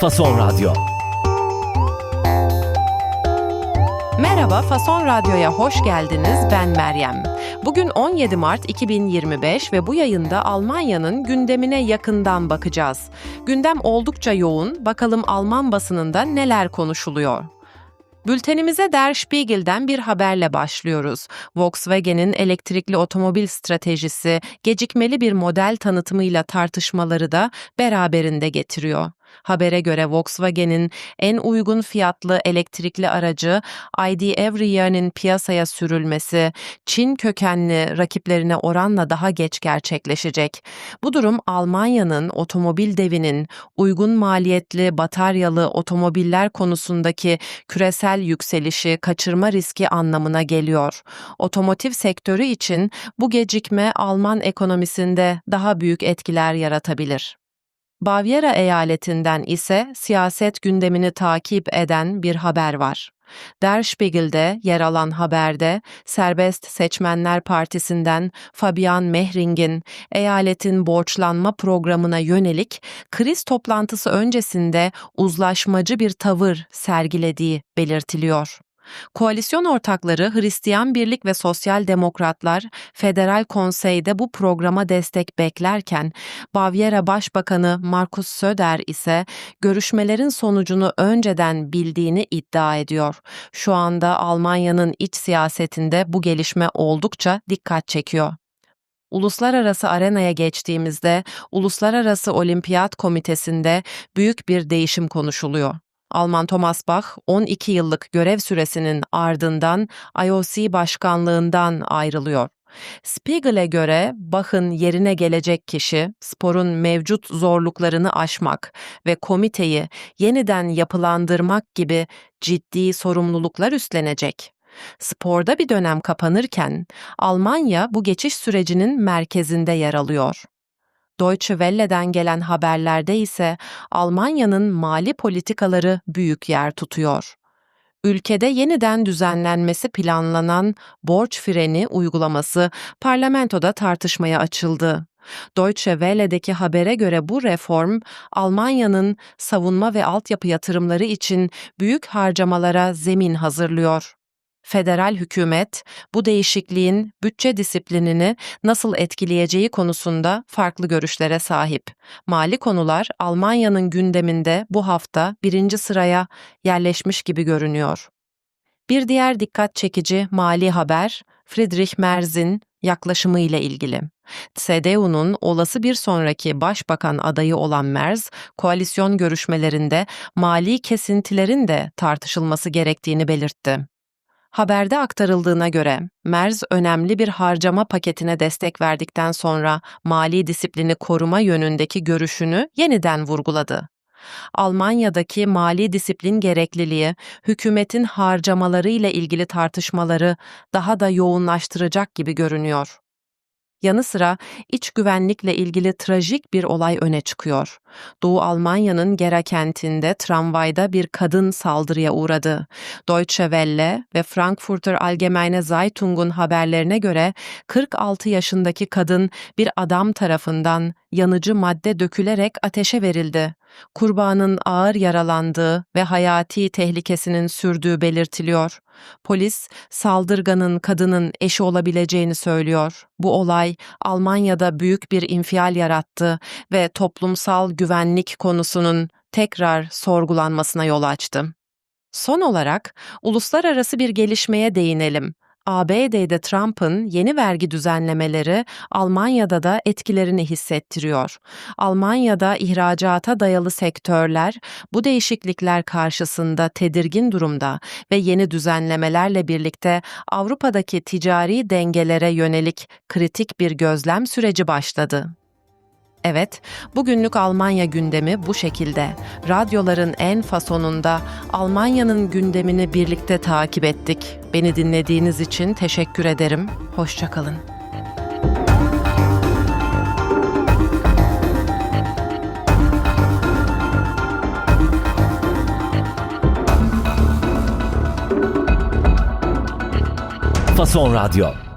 Fason Radyo. Merhaba, Fason Radyo'ya hoş geldiniz. Ben Meryem. Bugün 17 Mart 2025 ve bu yayında Almanya'nın gündemine yakından bakacağız. Gündem oldukça yoğun. Bakalım Alman basınında neler konuşuluyor? Bültenimize Der Spiegel'den bir haberle başlıyoruz. Volkswagen'in elektrikli otomobil stratejisi gecikmeli bir model tanıtımıyla tartışmaları da beraberinde getiriyor. Habere göre Volkswagen'in en uygun fiyatlı elektrikli aracı ID Every piyasaya sürülmesi Çin kökenli rakiplerine oranla daha geç gerçekleşecek. Bu durum Almanya'nın otomobil devinin uygun maliyetli bataryalı otomobiller konusundaki küresel yükselişi kaçırma riski anlamına geliyor. Otomotiv sektörü için bu gecikme Alman ekonomisinde daha büyük etkiler yaratabilir. Bavyera eyaletinden ise siyaset gündemini takip eden bir haber var. Der Spiegel'de yer alan haberde Serbest Seçmenler Partisi'nden Fabian Mehring'in eyaletin borçlanma programına yönelik kriz toplantısı öncesinde uzlaşmacı bir tavır sergilediği belirtiliyor. Koalisyon ortakları Hristiyan Birlik ve Sosyal Demokratlar Federal Konsey'de bu programa destek beklerken Bavyera Başbakanı Markus Söder ise görüşmelerin sonucunu önceden bildiğini iddia ediyor. Şu anda Almanya'nın iç siyasetinde bu gelişme oldukça dikkat çekiyor. Uluslararası arenaya geçtiğimizde Uluslararası Olimpiyat Komitesi'nde büyük bir değişim konuşuluyor. Alman Thomas Bach 12 yıllık görev süresinin ardından IOC başkanlığından ayrılıyor. Spiegel'e göre Bach'ın yerine gelecek kişi sporun mevcut zorluklarını aşmak ve komiteyi yeniden yapılandırmak gibi ciddi sorumluluklar üstlenecek. Sporda bir dönem kapanırken Almanya bu geçiş sürecinin merkezinde yer alıyor. Deutsche Welle'den gelen haberlerde ise Almanya'nın mali politikaları büyük yer tutuyor. Ülkede yeniden düzenlenmesi planlanan borç freni uygulaması parlamentoda tartışmaya açıldı. Deutsche Welle'deki habere göre bu reform Almanya'nın savunma ve altyapı yatırımları için büyük harcamalara zemin hazırlıyor. Federal hükümet bu değişikliğin bütçe disiplinini nasıl etkileyeceği konusunda farklı görüşlere sahip. Mali konular Almanya'nın gündeminde bu hafta birinci sıraya yerleşmiş gibi görünüyor. Bir diğer dikkat çekici mali haber Friedrich Merz'in yaklaşımı ile ilgili. CDU'nun olası bir sonraki başbakan adayı olan Merz, koalisyon görüşmelerinde mali kesintilerin de tartışılması gerektiğini belirtti. Haberde aktarıldığına göre Merz önemli bir harcama paketine destek verdikten sonra mali disiplini koruma yönündeki görüşünü yeniden vurguladı. Almanya'daki mali disiplin gerekliliği, hükümetin harcamaları ile ilgili tartışmaları daha da yoğunlaştıracak gibi görünüyor. Yanı sıra iç güvenlikle ilgili trajik bir olay öne çıkıyor. Doğu Almanya'nın Gera kentinde tramvayda bir kadın saldırıya uğradı. Deutsche Welle ve Frankfurter Allgemeine Zeitung'un haberlerine göre 46 yaşındaki kadın bir adam tarafından yanıcı madde dökülerek ateşe verildi. Kurbanın ağır yaralandığı ve hayati tehlikesinin sürdüğü belirtiliyor. Polis, saldırganın kadının eşi olabileceğini söylüyor. Bu olay Almanya'da büyük bir infial yarattı ve toplumsal güvenlik konusunun tekrar sorgulanmasına yol açtı. Son olarak uluslararası bir gelişmeye değinelim. ABD'de Trump'ın yeni vergi düzenlemeleri Almanya'da da etkilerini hissettiriyor. Almanya'da ihracata dayalı sektörler bu değişiklikler karşısında tedirgin durumda ve yeni düzenlemelerle birlikte Avrupa'daki ticari dengelere yönelik kritik bir gözlem süreci başladı. Evet, bugünlük Almanya gündemi bu şekilde. Radyoların en fasonunda Almanya'nın gündemini birlikte takip ettik. Beni dinlediğiniz için teşekkür ederim. Hoşçakalın. Fason Radyo.